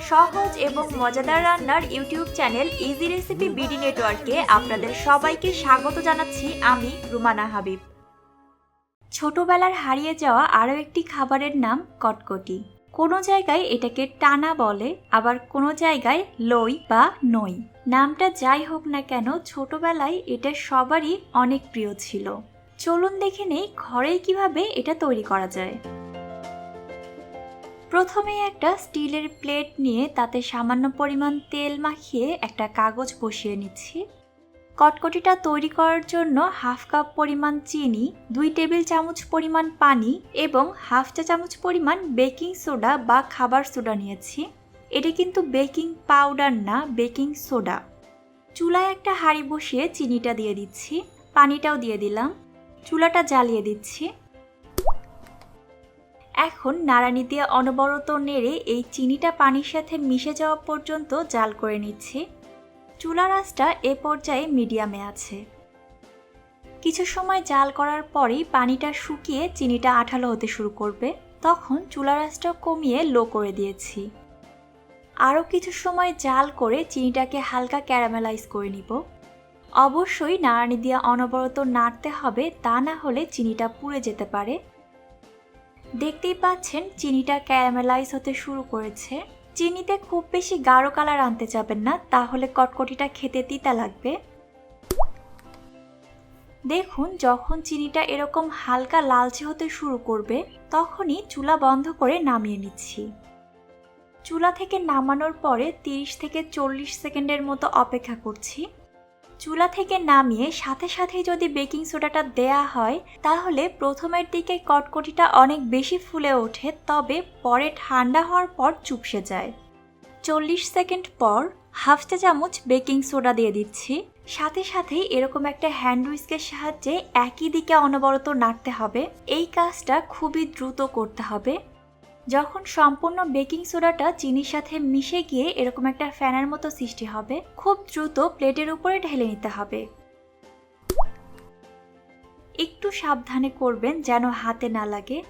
সহজ এবং মজাদার রান্নার YouTube channel easy recipe BD নেটওয়ার্কে আপনাদের সবাইকে স্বাগত জানাচ্ছি আমি রুমানা হাবিব। ছোটবেলার হারিয়ে যাওয়া আরও একটি খাবারের নাম কটকটি। কোনো জায়গায় এটাকে টানা বলে, আবার কোনো জায়গায় লই বা নই। নামটা যাই হোক না কেন, ছোটবেলায় এটা সবারই অনেক প্রিয় ছিল। চলুন দেখে নেই ঘরেই কীভাবে এটা তৈরি করা যায়। প্রথমে একটা স্টিলের প্লেট নিয়ে তাতে সামান্য পরিমাণ তেল মাখিয়ে একটা কাগজ বসিয়ে নিচ্ছি। কটকটিটা তৈরি করার জন্য হাফ কাপ পরিমাণ চিনি, দুই টেবিল চামচ পরিমাণ পানি এবং হাফ চা চামচ পরিমাণ বেকিং সোডা বা খাবার সোডা নিয়েছি। এটি কিন্তু বেকিং পাউডার না, বেকিং সোডা। চুলায় একটা হাঁড়ি বসিয়ে চিনিটা দিয়ে দিচ্ছি, পানিটাও দিয়ে দিলাম। চুলাটা জ্বালিয়ে দিচ্ছি। এখন নাড়ানি দিয়ে অনবরত নেড়ে এই চিনিটা পানির সাথে মিশে যাওয়া পর্যন্ত জাল করে নিচ্ছি। চুলার আঁচটা এ পর্যায়ে মিডিয়ামে আছে। কিছু সময় জাল করার পরেই পানিটা শুকিয়ে চিনিটা আঠালো হতে শুরু করবে। তখন চুলার আঁচটা কমিয়ে লো করে দিয়েছি। আরও কিছু সময় জাল করে চিনিটাকে হালকা ক্যারামেলাইজ করে নিব। অবশ্যই নাড়ানি দিয়ে অনবরত নাড়তে হবে, তা না হলে চিনিটা পুড়ে যেতে পারে। দেখতেই পাচ্ছেন চিনিটা ক্যারামেলাইজ হতে শুরু করেছে। চিনিতে খুব বেশি গাঢ় কালার আনতে যাবেন না, তাহলে কটকটিটা খেতে তিতা লাগবে। দেখুন, যখন চিনিটা এরকম হালকা লালচে হতে শুরু করবে, তখনই চুলা বন্ধ করে নামিয়ে নিচ্ছি। চুলা থেকে নামানোর পরে 30 থেকে চল্লিশ সেকেন্ডের মতো অপেক্ষা করছি। চুলা থেকে নামিয়ে সাথে সাথেই যদি বেকিং সোডাটা দেয়া হয়, তাহলে প্রথমের দিকে কটকটিটা অনেক বেশি ফুলে ওঠে, তবে পরে ঠান্ডা হওয়ার পর চুপসে যায়। চল্লিশ সেকেন্ড পর হাফ চা চামচ বেকিং সোডা দিয়ে দিচ্ছি। সাথে সাথেই এরকম একটা হ্যান্ড উইস্কের সাহায্যে একই দিকে অনবরত নাড়তে হবে। এই কাজটা খুবই দ্রুত করতে হবে। যখন সম্পূর্ণ বেকিং সোডাটা চিনির সাথে মিশে গিয়ে এরকম একটা ফ্যানের মতো সৃষ্টি হবে, খুব দ্রুত প্লেটের উপরে ঢেলে নিতে হবে। একটু সাবধানে করবেন যেন হাতে না লাগে।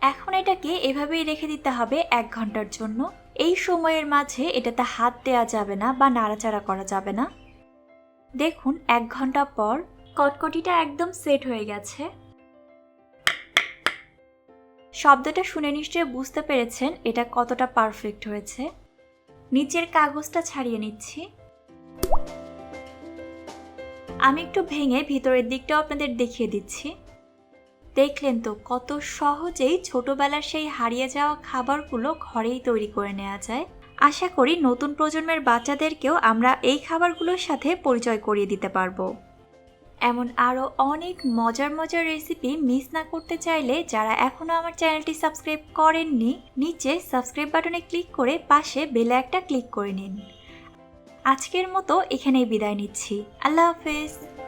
এখন এটাকে এভাবেই রেখে দিতে হবে এক ঘণ্টার জন্য। এই সময়ের মাঝে এটাতে হাত দেওয়া যাবে না বা নাড়াচাড়া করা যাবে না। দেখুন, এক ঘণ্টা পর কটকটিটা একদম সেট হয়ে গেছে। শব্দটা শুনে নিশ্চয়ই বুঝতে পেরেছেন এটা কতটা পারফেক্ট হয়েছে। নিচের কাগজটা ছাড়িয়ে নিচ্ছি। আমি একটু ভেঙে ভিতরের দিকটাও আপনাদের দেখিয়ে দিচ্ছি। দেখলেন তো, কত সহজেই ছোটবেলার সেই হারিয়ে যাওয়া খাবারগুলো ঘরেই তৈরি করে নেওয়া যায়। আশা করি নতুন প্রজন্মের বাচ্চাদেরকেও আমরা এই খাবারগুলোর সাথে পরিচয় করিয়ে দিতে পারব। এমন আরও অনেক মজার মজার রেসিপি মিস না করতে চাইলে যারা এখনও আমার চ্যানেলটি সাবস্ক্রাইব করেননি, নিচে সাবস্ক্রাইব বাটনে ক্লিক করে পাশে বেলে একটা ক্লিক করে নিন। আজকের মতো এখানেই বিদায় নিচ্ছি। আল্লাহ হাফেজ।